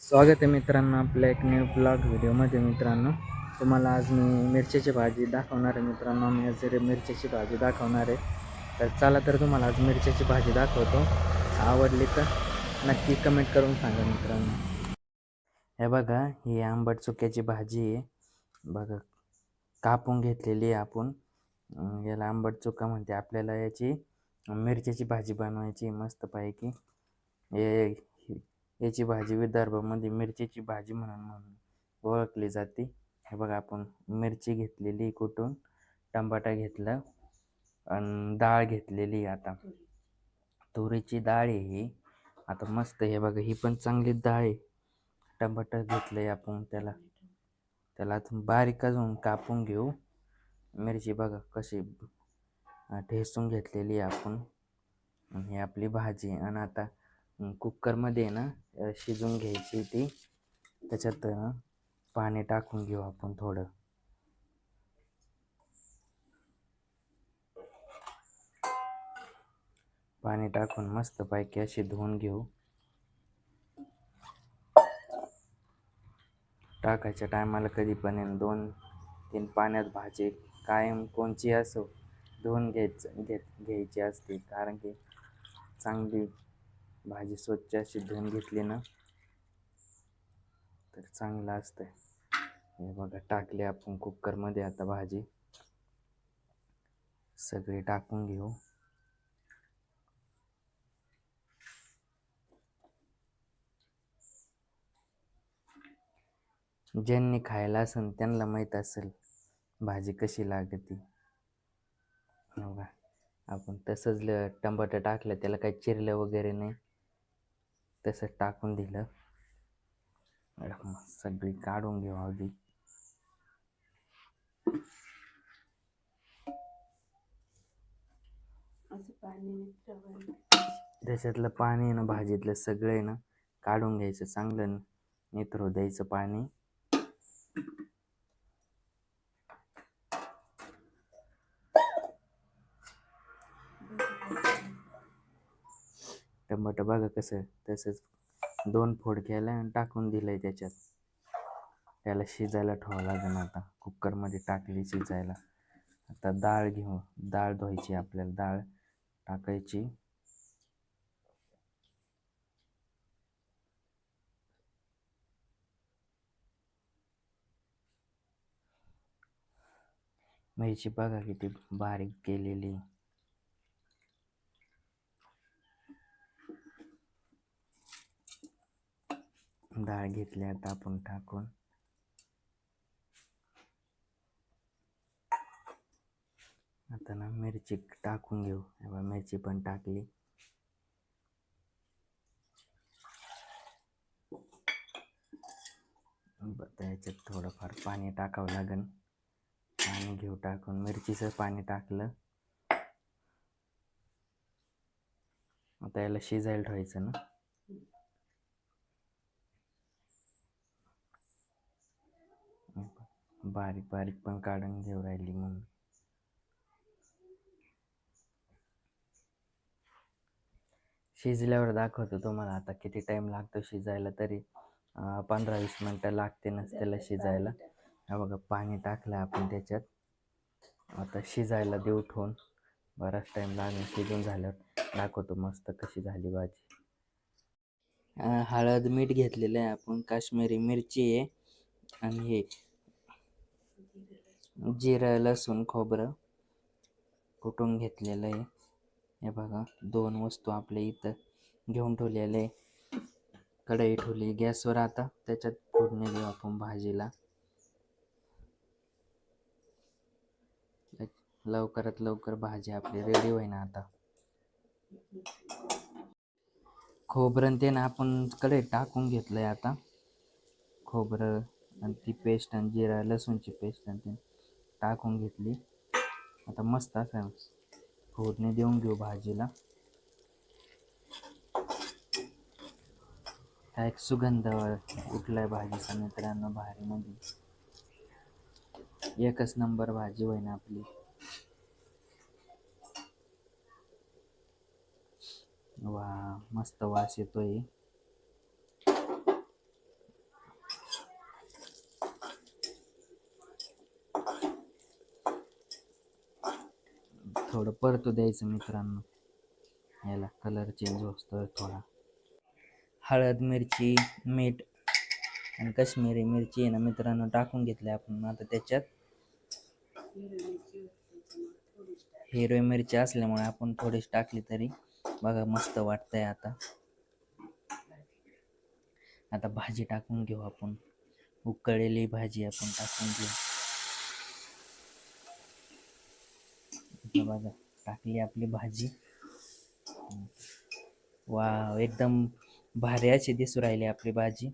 स्वागत आहे मित्रांनो आपल्या एक न्यू ब्लॉग व्हिडिओमध्ये मित्रांनो. तुम्हाला आज मी मिरच्याची भाजी दाखवणार आहे मित्रांनो. मी आज जरी मिरच्याची भाजी दाखवणार आहे. तर चला तर तुम्हाला आज मिरच्याची भाजी दाखवतो. आवडली तर नक्की कमेंट करून सांगा मित्रांनो. हे बघा ही आंबट चुक्याची भाजी आहे. बघा कापून घेतलेली आहे आपण. याला आंबट चुका म्हणते. आपल्याला याची मिरच्याची भाजी बनवायची मस्तपैकी. हे याची भाजी विदर्भामध्ये मिरचीची भाजी म्हणून म्हणून ओळखली जाते. हे बघा आपण मिरची घेतलेली कुठून? टमाटा घेतला आणि डाळ घेतलेली आता. तुरीची डाळ आहे ही. आता मस्त हे बघा ही पण चांगली डाळ आहे. टमाटर घेतलं आहे आपण त्याला. त्याला बारीक अजून कापून घेऊ. मिरची बघा कशी ठेसून घेतलेली आहे आपण. आणि ही आपली भाजी आणि आता कुकरमध्ये ना शिजून घ्यायची ती. त्याच्यात पाणी टाकून घेऊ आपण थोडं. पाणी टाकून मस्त पैकी अशी धुवून घेऊ. टाकायच्या टायमाला कधी पण आहे ना दोन तीन पाण्यात भाजी कायम कोणची असो धुवून घ्यायचं घेत घ्यायची असते. कारण की चांगली भाजी स्वच्छ अशी धुवून घेतली ना तर चांगलं असतं हे बघा टाकले आपण कुकरमध्ये आता भाजी. सगळी टाकून घेऊ. ज्यांनी खायला असेल त्यांना माहीत असेल भाजी कशी लागते. बघा का आपण तसंच ल टमाटर टाकलं त्याला काही चिरलं वगैरे नाही. तसंच टाकून दिलं. सगळी काढून घेऊ आधी. त्याच्यातलं पाणी ना भाजीतलं सगळं ना काढून घ्यायचं चांगलं. निथरू द्यायचं पाणी. टमाटं बघा कसं तसंच दोन फोड घ्यायला आणि टाकून दिलंय त्याच्यात. त्याला शिजायला ठेवावं लागेल आता कुकरमध्ये टाकली शिजायला. आता डाळ घेऊ डाळ धुवायची आपल्याला डाळ टाकायची. मिरची बघा किती बारीक केलेली. डाळ घेतली आता आपण टाकून. आता ना मिरची टाकून घेऊ. बघा मिरची पण टाकली. याच्यात थोडंफार पाणी टाकावं लागेल पाणी घेऊ टाकून. मिरचीचं पाणी टाकलं. आता याला शिजायला ठेवायचं ना. बारीक बारीक पण काढून घेऊ राहिली म्हणून. शिजल्यावर दाखवतो तुम्हाला आता किती टाईम लागतो शिजायला तरी. पंधरा वीस मिनटं लागते ना त्याला शिजायला. हा बघा पाणी टाकलं आपण त्याच्यात. आता शिजायला देऊ ठेवून बराच टाईम लागेल शिजून झाल्यावर. दाखवतो मस्त कशी झाली भाजी. हळद मीठ घेतलेलं आहे आपण. काश्मीरी मिरची आहे. आणि हे जिरं लसूण खोबरं कुटून घेतलेलं आहे? हे बघा दोन वस्तू आपल्या इथं घेऊन ठेवलेले आहे. कढई ठेवली गॅसवर आता त्याच्यात फोडणी देऊ आपण भाजीला. लवकरात लवकर भाजी आपली रेडी होईन आता. खोबरं ते ना आपण कडे टाकून घेतलंय आता. खोबरं आणि ती पेस्ट आणि जिरा लसूणची पेस्ट आणि ते. टाकून घेतली. आता मस्त असं फोडणी देऊन घेऊ भाजीला. हा एक सुगंध उठलाय भाजीचा मित्रांनो भारीमध्ये एकच नंबर भाजी होईन आपली. वा मस्त वास येतोय. थोडं परतू द्यायचं मित्रांनो. याला कलर चेंज होतो थोडा. हळद मिरची मीठ आणि कश्मीरी मिरची आहे ना मित्रांनो टाकून घेतली आपण. आता त्याच्यात हिरवी मिरची असल्यामुळे आपण थोडीशी टाकली तरी बघा मस्त वाटतंय आता. आता भाजी टाकून घेऊ आपण. उकळलेली भाजी आपण टाकून घेऊ. बघा टाकली आपली भाजी. वा एकदम भारी अशी दिसू राहिली आपली भाजी.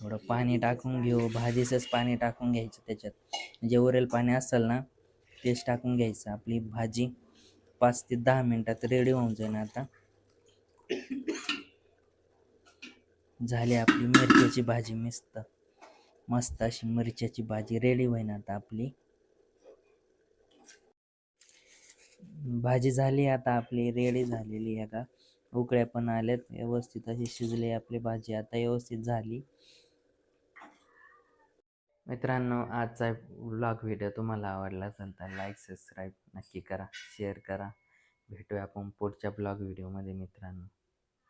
थोडं पाणी टाकून घेऊ भाजीचंच पाणी टाकून घ्यायचं त्याच्यात. जे उरेल पाणी असेल ना तेच टाकून घ्यायचं. आपली भाजी पाच ते दहा मिनटात रेडी होऊन जाईल आता. झाली आपली मिरच्याची भाजी मस्त. मस्त अशी मिरच्याची भाजी रेडी होईन आता आपली. भाजी झाली आता आपली रेडी झालेली आहे का उकळ्या पण आल्यात व्यवस्थित अशी शिजली आपली भाजी आता व्यवस्थित झाली. मित्रांनो आजचा ब्लॉग व्हिडिओ तुम्हाला आवडला असेल तर लाईक सबस्क्राईब नक्की करा शेअर करा. भेटूया आपण पुढच्या ब्लॉग व्हिडिओमध्ये मित्रांनो.